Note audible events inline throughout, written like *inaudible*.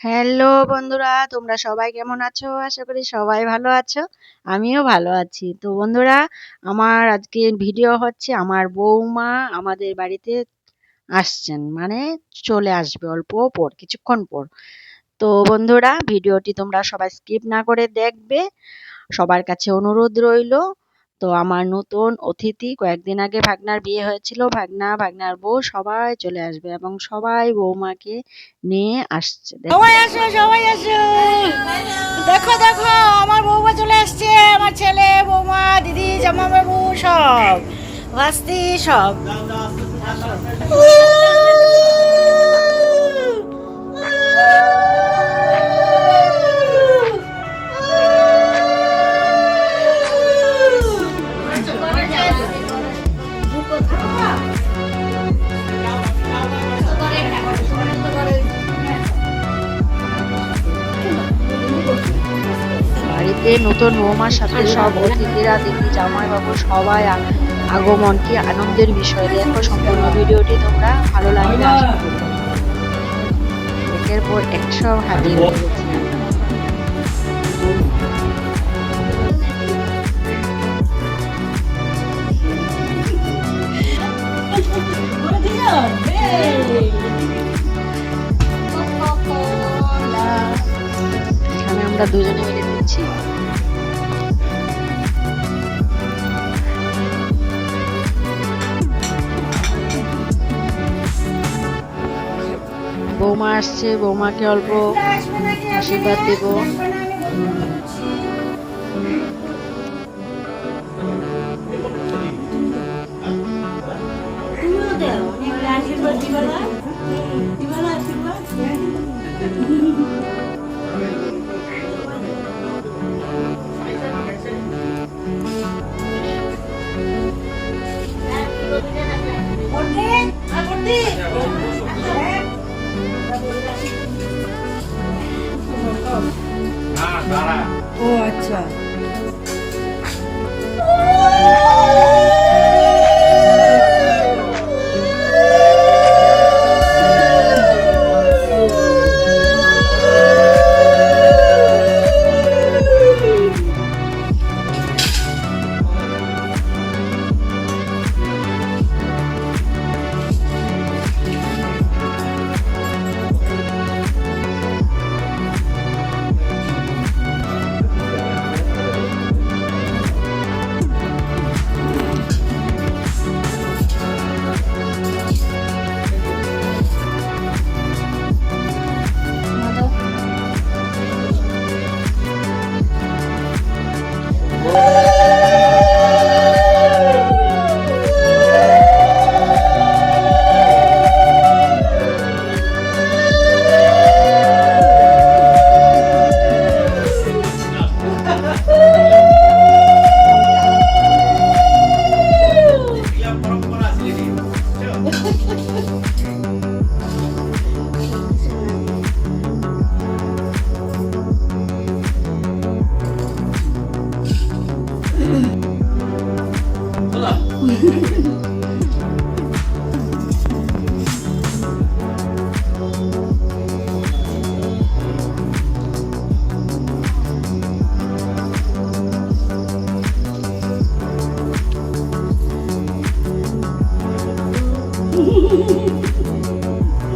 Hello বন্ধুরা, তোমরা সবাই কেমন আছো? আশা করি সবাই ভালো আছো। আমিও ভালো আছি। তো বন্ধুরা, আমার আজকে ভিডিও হচ্ছে আমার বৌমা আমাদের বাড়িতে আসছেন মানে চলে আসবে অল্প পর, কিছুক্ষণ পর। তো বন্ধুরা ভিডিওটি তোমরা সবাই স্কিপ না করে দেখবে। সবার কাছে অনুরোধ রইল তো আমার নতুন অতিথি কয়েকদিন আগে ভাগনার বিয়ে হয়েছিল। ভাগনা ভাগনার বউ সবাই চলে আসবে এবং সবাই বৌমাকে নিয়ে আসছে। সবাই আসো সবাই আসো। দেখো দেখো আমার বৌমা চলে আসছে। আমার ছেলে বৌমা দিদি জামা বাবু সব ভাস্তি সব। বাড়িতে নতুন বৌমার সাথে সব অতিথিরা, দিদি, জামাইবাবু সবাই আ- আগমন কি আনন্দের বিষয়। দেখো সম্পূর্ণ ভিডিওটি তোমরা ভালো লাগবে একের পর একশো হয়ে আমরা দুজনে মিলে দিচ্ছি। বৌমা আসছে বৌমাকে অল্প আশীর্বাদ দেব। ও আচ্ছা। 嗯。嗯嗯嗯。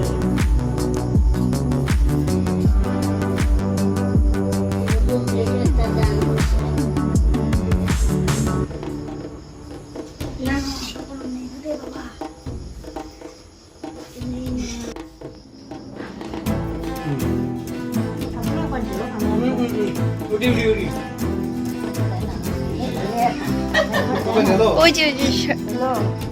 嗯嗯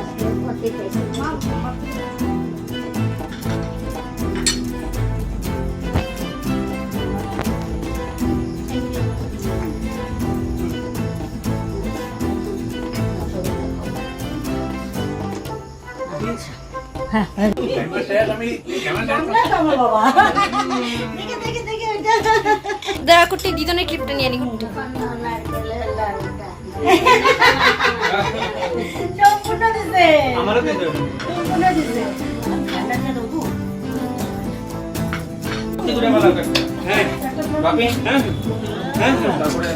দেখে দেখে দেখে ওইটা দয়া করতে দিদনের ক্লিপটা নিয়ে নি ঘুমটা সম্পূর্ণ দিছে আমারও দিছে হ্যাঁ। হ্যাঁ। হ্যাঁ হ্যাঁ, তারপরে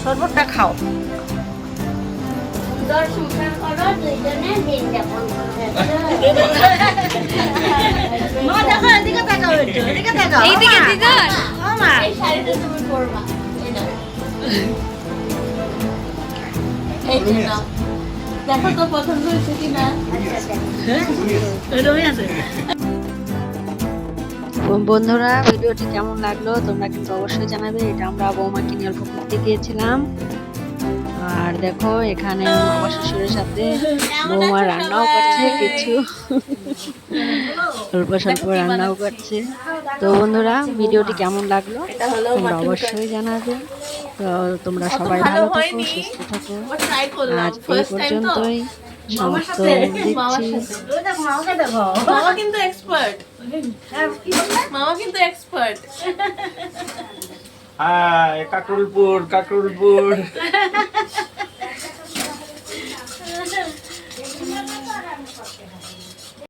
শরবতটা খাও। মা দেখো *laughs* দেখো তো পছন্দ হয়েছে কিনা। বন্ধুরা ভিডিওটি কেমন লাগল তোমরা কিন্তু অবশ্যই জানাবে। এটা আমরা বৌমাকে নিয়ে অল্প ঘুরতে গিয়েছিলাম। আর দেখো এখানে আমার শ্বশুরের সাথে বৌমা রান্নাও করছে কিছু অল্প স্বল্প রান্নাও করছে। তো বন্ধুরা ভিডিওটি কেমন লাগল তোমরা অবশ্যই জানাবে। তো তোমরা সবাই ভালো থাকো সুস্থ থাকো। আজ এই পর্যন্তই। সমস্ত মামা কিন্তু এক্সপার্ট? মামা কিন্তু এক্সপার্ট হাই কাকরুলপুর কাকরুলপুর। *laughs*